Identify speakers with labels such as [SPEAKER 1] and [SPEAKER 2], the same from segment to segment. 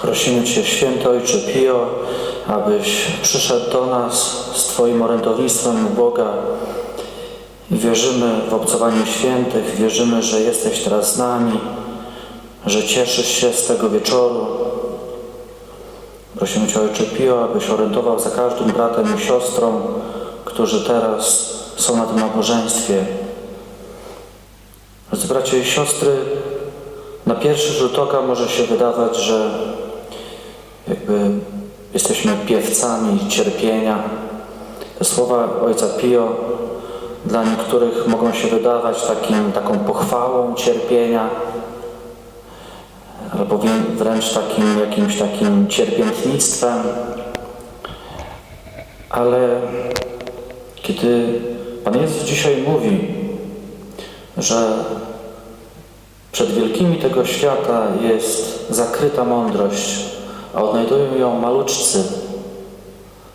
[SPEAKER 1] Prosimy Cię, święty Ojcze Pio, abyś przyszedł do nas z Twoim orędownictwem Boga. Wierzymy w obcowanie świętych, wierzymy, że jesteś teraz z nami, że cieszysz się z tego wieczoru. Prosimy Cię, Ojcze Pio, abyś orientował za każdym bratem i siostrą, którzy teraz są na tym nabożeństwie. Drodzy bracia i siostry, na pierwszy rzut oka może się wydawać, że jakby jesteśmy piewcami cierpienia. Te słowa Ojca Pio dla niektórych mogą się wydawać takim, taką pochwałą cierpienia, albo wrę- wręcz takim jakimś takim cierpiętnictwem. Ale kiedy Pan Jezus dzisiaj mówi, że przed wielkimi tego świata jest zakryta mądrość, a odnajdują ją maluczcy,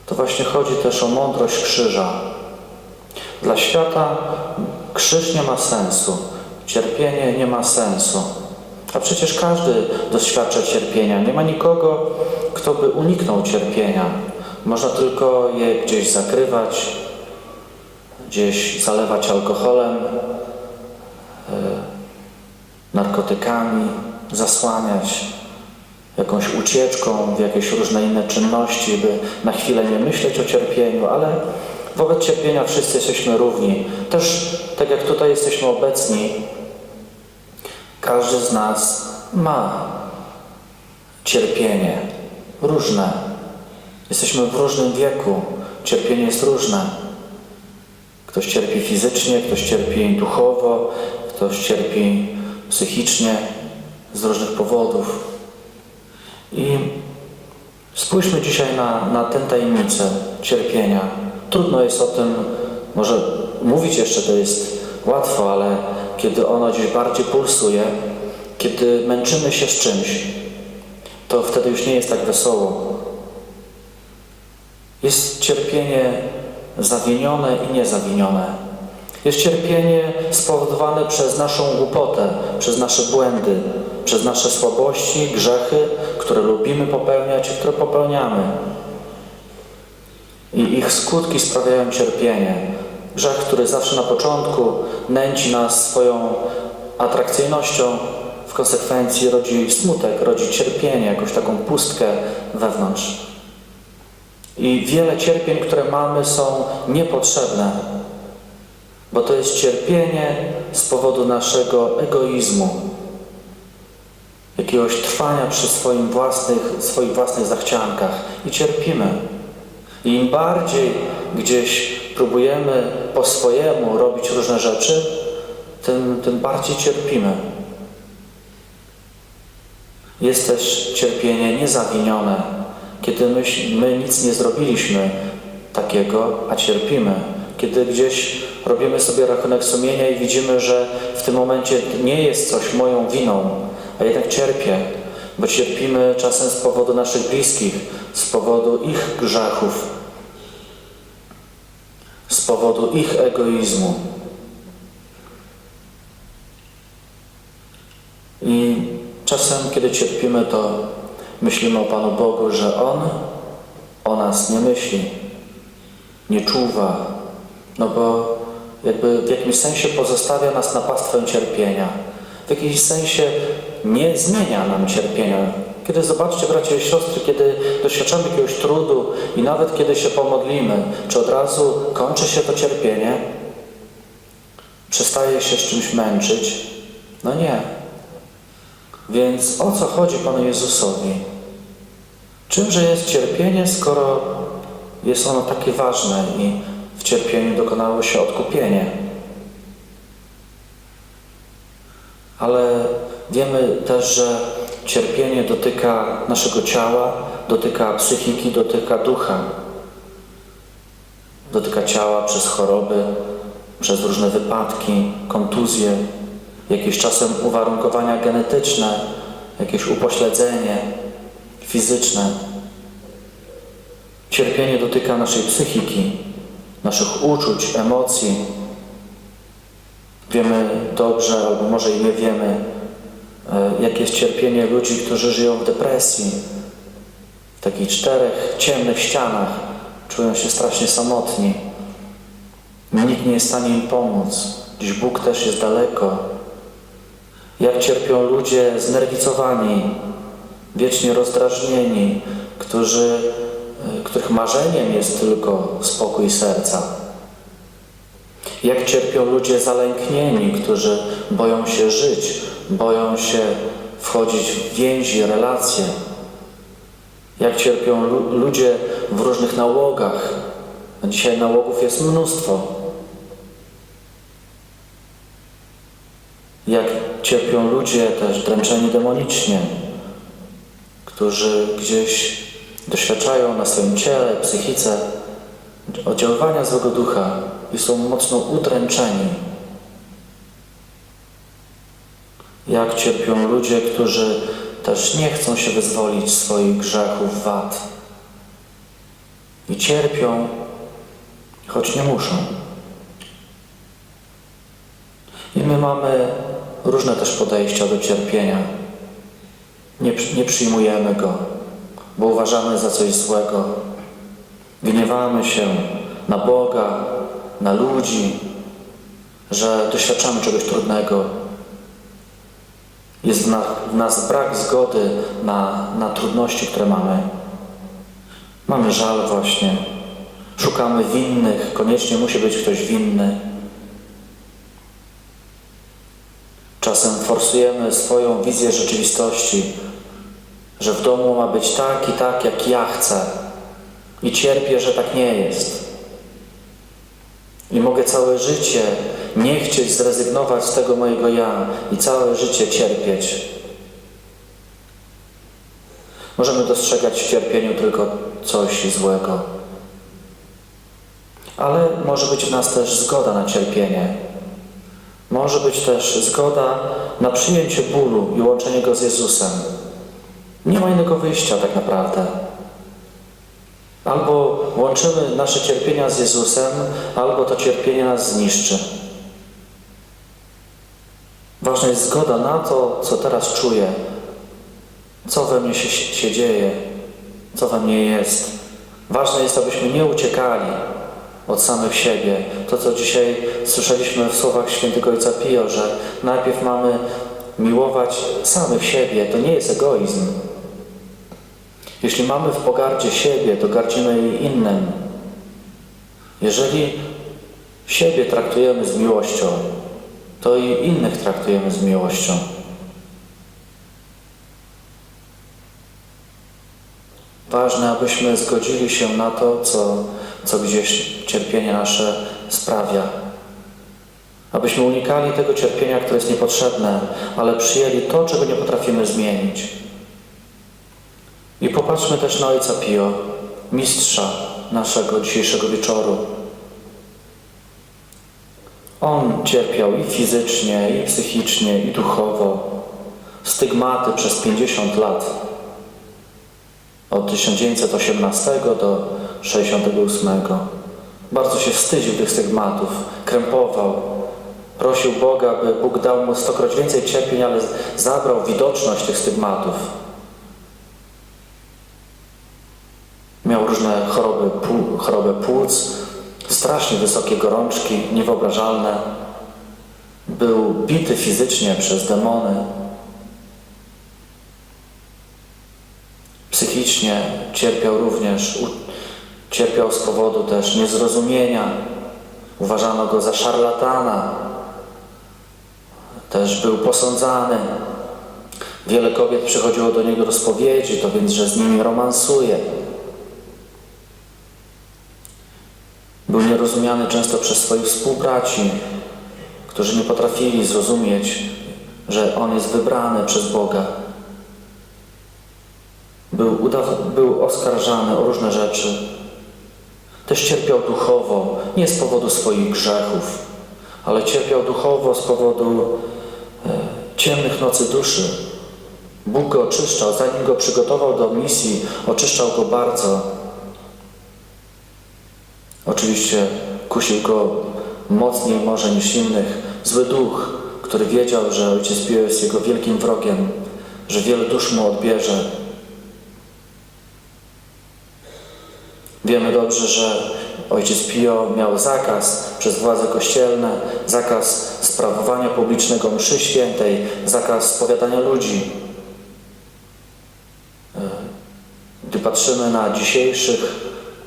[SPEAKER 1] to właśnie chodzi też o mądrość krzyża. Dla świata krzyż nie ma sensu, cierpienie nie ma sensu. A przecież każdy doświadcza cierpienia. Nie ma nikogo, kto by uniknął cierpienia. Można tylko je gdzieś zakrywać, gdzieś zalewać alkoholem, narkotykami, zasłaniać jakąś ucieczką w jakieś różne inne czynności, by na chwilę nie myśleć o cierpieniu, ale wobec cierpienia wszyscy jesteśmy równi. Też tak jak tutaj jesteśmy obecni, każdy z nas ma cierpienie różne. Jesteśmy w różnym wieku, cierpienie jest różne. Ktoś cierpi fizycznie, ktoś cierpi duchowo, ktoś cierpi psychicznie z różnych powodów. I spójrzmy dzisiaj na, na tę tajemnicę cierpienia. Trudno jest o tym, może mówić jeszcze to jest łatwo, ale kiedy ono gdzieś bardziej pulsuje, kiedy męczymy się z czymś, to wtedy już nie jest tak wesoło. Jest cierpienie zawinione i niezawinione. Jest cierpienie spowodowane przez naszą głupotę, przez nasze błędy, przez nasze słabości, grzechy, które lubimy popełniać i które popełniamy. I ich skutki sprawiają cierpienie. Grzech, który zawsze na początku nęci nas swoją atrakcyjnością, w konsekwencji rodzi smutek, rodzi cierpienie, jakąś taką pustkę wewnątrz. I wiele cierpień, które mamy, są niepotrzebne, bo to jest cierpienie z powodu naszego egoizmu, jakiegoś trwania przy swoim własnych, swoich własnych zachciankach i cierpimy. I im bardziej gdzieś próbujemy po swojemu robić różne rzeczy, tym, tym bardziej cierpimy. Jest też cierpienie niezawinione, kiedy my, my nic nie zrobiliśmy takiego, a cierpimy. Kiedy gdzieś robimy sobie rachunek sumienia i widzimy, że w tym momencie nie jest coś moją winą, a jednak cierpię, bo cierpimy czasem z powodu naszych bliskich, z powodu ich grzechów, z powodu ich egoizmu. I czasem, kiedy cierpimy, to myślimy o Panu Bogu, że On o nas nie myśli, nie czuwa, no bo jakby w jakimś sensie pozostawia nas na pastwę cierpienia. W jakimś sensie nie zmienia nam cierpienia. Kiedy zobaczcie, bracia i siostry, kiedy doświadczamy jakiegoś trudu i nawet kiedy się pomodlimy, czy od razu kończy się to cierpienie, przestaje się z czymś męczyć? No nie. Więc o co chodzi Panu Jezusowi? Czymże jest cierpienie, skoro jest ono takie ważne i w cierpieniu dokonało się odkupienie? Ale wiemy też, że cierpienie dotyka naszego ciała, dotyka psychiki, dotyka ducha. Dotyka ciała przez choroby, przez różne wypadki, kontuzje, jakieś czasem uwarunkowania genetyczne, jakieś upośledzenie fizyczne. Cierpienie dotyka naszej psychiki, naszych uczuć, emocji. Wiemy dobrze, albo może i nie wiemy, e, jakie jest cierpienie ludzi, którzy żyją w depresji, takich czterech ciemnych ścianach czują się strasznie samotni. Nikt nie jest w stanie im pomóc. Dziś Bóg też jest daleko. Jak cierpią ludzie znerwicowani, wiecznie rozdrażnieni, którzy, y, których marzeniem jest tylko spokój serca. Jak cierpią ludzie zalęknieni, którzy boją się żyć, boją się wchodzić w więzi, relacje. Jak cierpią lu ludzie w różnych nałogach. A dzisiaj nałogów jest mnóstwo. Jak cierpią ludzie też dręczeni demonicznie, którzy gdzieś doświadczają na swoim ciele, psychice oddziaływania złego ducha i są mocno udręczeni. Jak cierpią ludzie, którzy też nie chcą się wyzwolić swoich grzechów, wad. I cierpią, choć nie muszą. I my mamy różne też podejścia do cierpienia. Nie, nie przyjmujemy go, bo uważamy za coś złego. Gniewamy się na Boga, na ludzi, że doświadczamy czegoś trudnego. Jest w nas, brak zgody na, na trudności, które mamy. Mamy żal właśnie. Szukamy winnych, koniecznie musi być ktoś winny. Czasem forsujemy swoją wizję rzeczywistości, że w domu ma być tak i tak, jak ja chcę. I cierpię, że tak nie jest. I mogę całe życie nie chcieć zrezygnować z tego mojego ja i całe życie cierpieć. Możemy dostrzegać w cierpieniu tylko coś złego. Ale może być w nas też zgoda na cierpienie. Może być też zgoda na przyjęcie bólu i łączenie go z Jezusem. Nie ma innego wyjścia tak naprawdę. Albo łączymy nasze cierpienia z Jezusem, albo to cierpienie nas zniszczy. Ważna jest zgoda na to, co teraz czuję, co we mnie się, się dzieje, co we mnie jest. Ważne jest, abyśmy nie uciekali od samych siebie. To, co dzisiaj słyszeliśmy w słowach świętego Ojca Pio, że najpierw mamy miłować samych siebie. To nie jest egoizm. Jeśli mamy w pogardzie siebie, to gardzimy innym. Jeżeli siebie traktujemy z miłością, to i innych traktujemy z miłością. Ważne, abyśmy zgodzili się na to, co, co gdzieś cierpienie nasze sprawia. Abyśmy unikali tego cierpienia, które jest niepotrzebne, ale przyjęli to, czego nie potrafimy zmienić. I popatrzmy też na Ojca Pio, mistrza naszego dzisiejszego wieczoru. On cierpiał i fizycznie, i psychicznie, i duchowo. Stygmaty przez 50 lat. Od 1918 do 68. Bardzo się wstydził tych stygmatów, krępował. Prosił Boga, by Bóg dał mu stokroć więcej cierpień, ale zabrał widoczność tych stygmatów. Miał różne choroby, choroby płuc, strasznie wysokie gorączki, niewyobrażalne. Był bity fizycznie przez demony. Psychicznie cierpiał również, cierpiał z powodu też niezrozumienia. Uważano go za szarlatana. Też był posądzany. Wiele kobiet przychodziło do niego do spowiedzi, to więc, że z nimi romansuje. Był nierozumiany często przez swoich współbraci, którzy nie potrafili zrozumieć, że On jest wybrany przez Boga. Był, był oskarżany o różne rzeczy. Też cierpiał duchowo, nie z powodu swoich grzechów, ale cierpiał duchowo z powodu e, ciemnych nocy duszy. Bóg go oczyszczał, zanim go przygotował do misji, oczyszczał go bardzo. Oczywiście kusił go mocniej może niż innych zły duch, który wiedział, że ojciec Pio jest jego wielkim wrogiem, że wiele dusz mu odbierze. Wiemy dobrze, że ojciec Pio miał zakaz przez władze kościelne, zakaz sprawowania publicznego mszy świętej, zakaz spowiadania ludzi. E, Gdy patrzymy na dzisiejszych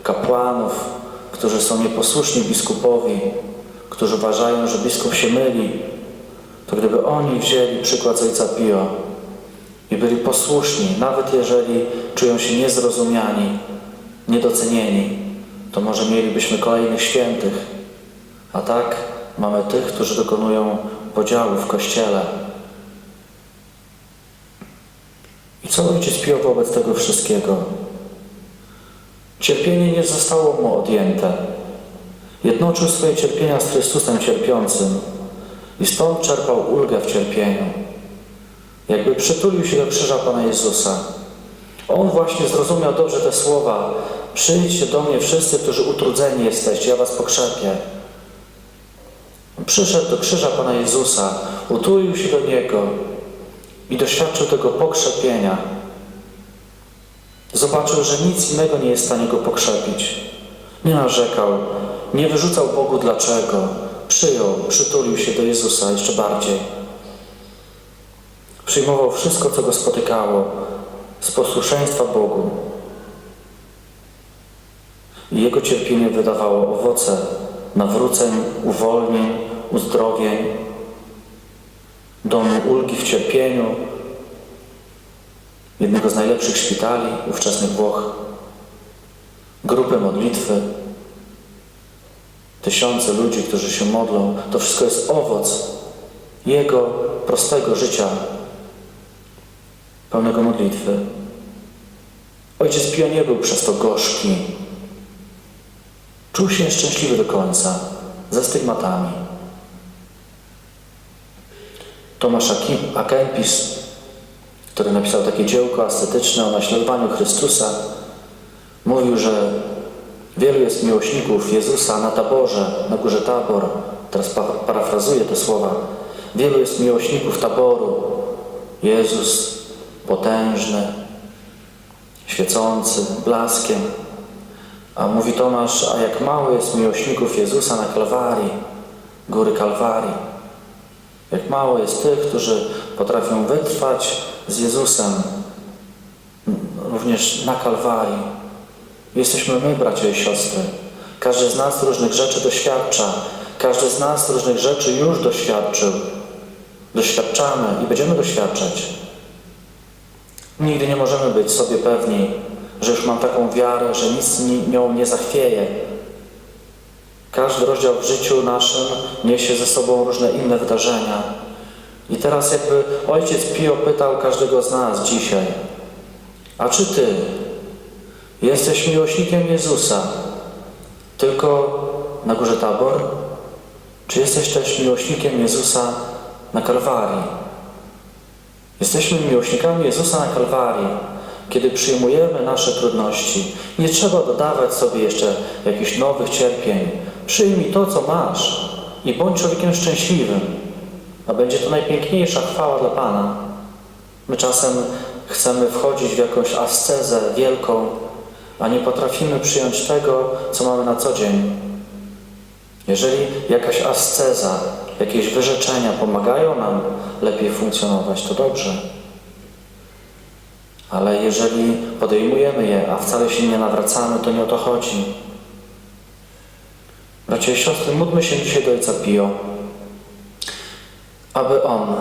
[SPEAKER 1] kapłanów, którzy są nieposłuszni biskupowi, którzy uważają, że biskup się myli, to gdyby oni wzięli przykład z ojca Pio i byli posłuszni, nawet jeżeli czują się niezrozumiani, niedocenieni, to może mielibyśmy kolejnych świętych. A tak mamy tych, którzy dokonują podziału w Kościele. I co ojciec Pio wobec tego wszystkiego? Cierpienie nie zostało mu odjęte. Jednoczył swoje cierpienia z Chrystusem cierpiącym i stąd czerpał ulgę w cierpieniu. Jakby przytulił się do krzyża Pana Jezusa. On właśnie zrozumiał dobrze te słowa. Przyjdźcie do mnie wszyscy, którzy utrudzeni jesteście, ja was pokrzepię. Przyszedł do krzyża Pana Jezusa, utulił się do Niego i doświadczył tego pokrzepienia. Zobaczył, że nic innego nie jest w stanie go pokrzepić. Nie narzekał, nie wyrzucał Bogu dlaczego. Przyjął, przytulił się do Jezusa jeszcze bardziej. Przyjmował wszystko, co go spotykało z posłuszeństwa Bogu. I jego cierpienie wydawało owoce nawróceń, uwolnień, uzdrowień, domu ulgi w cierpieniu, jednego z najlepszych szpitali ówczesnych Włoch, grupy modlitwy, tysiące ludzi, którzy się modlą. To wszystko jest owoc jego prostego życia, pełnego modlitwy. Ojciec Pio nie był przez to gorzki. Czuł się nieszczęśliwy do końca, ze stygmatami. Tomasz Akempis, który napisał takie dziełko ascetyczne o naśladowaniu Chrystusa, mówił, że wielu jest miłośników Jezusa na taborze, na górze Tabor. Teraz pa- parafrazuję te słowa. Wielu jest miłośników taboru. Jezus potężny, świecący, blaskiem. A mówi Tomasz, a jak mało jest miłośników Jezusa na Kalwarii, góry Kalwarii. Jak mało jest tych, którzy potrafią wytrwać z Jezusem, również na Kalwarii. Jesteśmy my, bracia i siostry. Każdy z nas różnych rzeczy doświadcza. Każdy z nas różnych rzeczy już doświadczył. Doświadczamy i będziemy doświadczać. Nigdy nie możemy być sobie pewni, że już mam taką wiarę, że nic ni- nią nie zachwieje. Każdy rozdział w życiu naszym niesie ze sobą różne inne wydarzenia. I teraz jakby Ojciec Pio pytał każdego z nas dzisiaj, a czy Ty jesteś miłośnikiem Jezusa tylko na górze Tabor? Czy jesteś też miłośnikiem Jezusa na Kalwarii? Jesteśmy miłośnikami Jezusa na Kalwarii, kiedy przyjmujemy nasze trudności. Nie trzeba dodawać sobie jeszcze jakichś nowych cierpień. Przyjmij to, co masz i bądź człowiekiem szczęśliwym, a będzie to najpiękniejsza chwała dla Pana. My czasem chcemy wchodzić w jakąś ascezę wielką, a nie potrafimy przyjąć tego, co mamy na co dzień. Jeżeli jakaś asceza, jakieś wyrzeczenia pomagają nam lepiej funkcjonować, to dobrze. Ale jeżeli podejmujemy je, a wcale się nie nawracamy, to nie o to chodzi. Bracia i siostry, módlmy się dzisiaj do Ojca Pio, aby On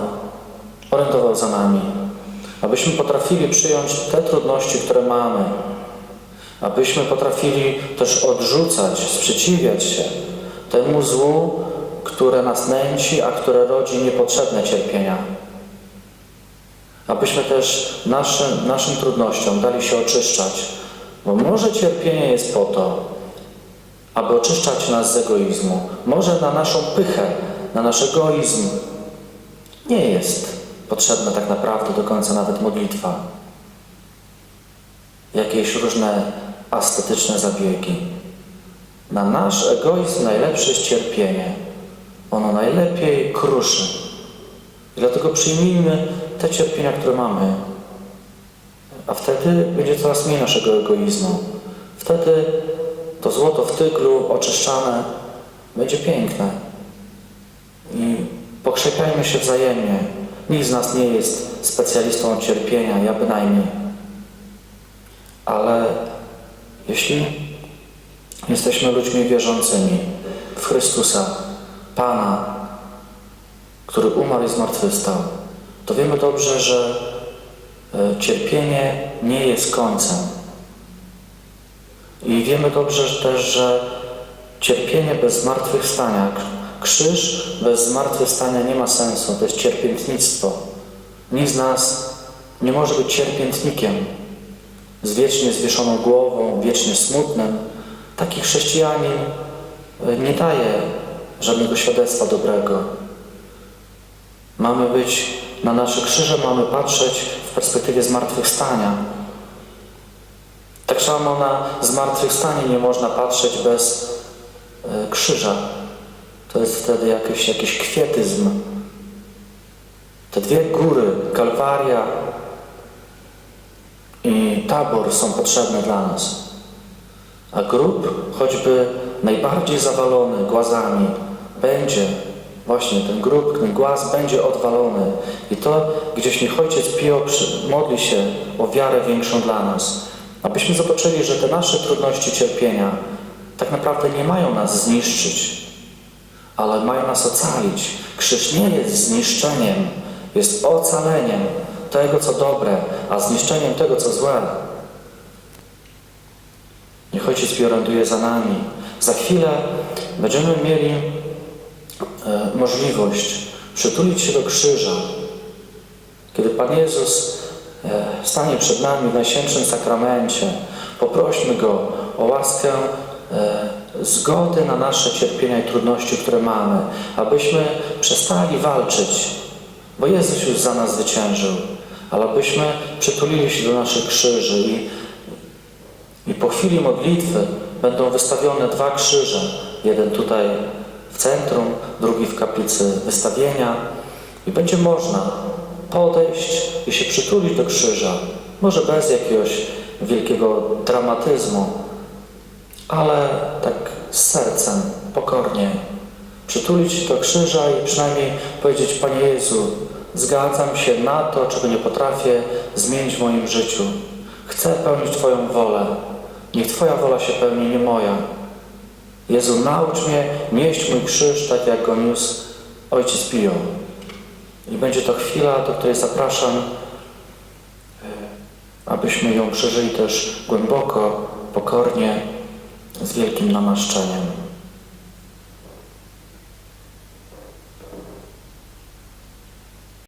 [SPEAKER 1] orientował za nami, abyśmy potrafili przyjąć te trudności, które mamy, abyśmy potrafili też odrzucać, sprzeciwiać się temu złu, które nas nęci, a które rodzi niepotrzebne cierpienia. Abyśmy też naszym, naszym trudnościom dali się oczyszczać, bo może cierpienie jest po to, aby oczyszczać nas z egoizmu. Może na naszą pychę, na nasz egoizm nie jest potrzebna tak naprawdę do końca nawet modlitwa. Jakieś różne ascetyczne zabiegi. Na nasz egoizm najlepsze jest cierpienie. Ono najlepiej kruszy. I dlatego przyjmijmy te cierpienia, które mamy. A wtedy będzie coraz mniej naszego egoizmu. Wtedy to złoto w tyglu oczyszczane będzie piękne. I pokrzepiajmy się wzajemnie. Nikt z nas nie jest specjalistą od cierpienia, ja bynajmniej. Ale jeśli jesteśmy ludźmi wierzącymi w Chrystusa, Pana, który umarł i zmartwychwstał, to wiemy dobrze, że e, cierpienie nie jest końcem. I wiemy dobrze też, że cierpienie bez zmartwychwstania, krzyż bez zmartwychwstania nie ma sensu, to jest cierpiętnictwo. Nikt z nas nie może być cierpiętnikiem z wiecznie zwieszoną głową, wiecznie smutnym. Taki chrześcijanin e, nie daje żadnego świadectwa dobrego. Mamy być na nasze krzyże, mamy patrzeć w perspektywie zmartwychwstania. Tak samo na zmartwychwstanie nie można patrzeć bez e, krzyża. To jest wtedy jakiś, jakiś kwietyzm. Te dwie góry, Kalwaria i Tabor są potrzebne dla nas. A grób, choćby najbardziej zawalony głazami, będzie, właśnie ten grób, ten głaz będzie odwalony. I to gdzieś niech Ojciec Pio modli się o wiarę większą dla nas. Abyśmy zobaczyli, że te nasze trudności, cierpienia tak naprawdę nie mają nas zniszczyć, ale mają nas ocalić. Krzyż nie jest zniszczeniem, jest ocaleniem tego, co dobre, a zniszczeniem tego, co złe. Niech Ojciec Pio oręduje za nami. Za chwilę będziemy mieli e, możliwość przytulić się do krzyża. Kiedy Pan Jezus e, stanie przed nami w Najświętszym Sakramencie, poprośmy Go o łaskę zgody na nasze cierpienia i trudności, które mamy, abyśmy przestali walczyć, bo Jezus już za nas zwyciężył, ale abyśmy przytulili się do naszych krzyży i i po chwili modlitwy będą wystawione dwa krzyże. Jeden tutaj w centrum, drugi w kaplicy wystawienia. I będzie można podejść i się przytulić do krzyża. Może bez jakiegoś wielkiego dramatyzmu, ale tak z sercem, pokornie. Przytulić się do krzyża i przynajmniej powiedzieć, Panie Jezu, zgadzam się na to, czego nie potrafię zmienić w moim życiu. Chcę pełnić Twoją wolę. Niech Twoja wola się pełni, nie moja. Jezu, naucz mnie nieść mój krzyż tak, jak go niósł Ojciec Pio. I będzie to chwila, do której zapraszam, e, abyśmy ją przeżyli też głęboko, pokornie, z wielkim namaszczeniem.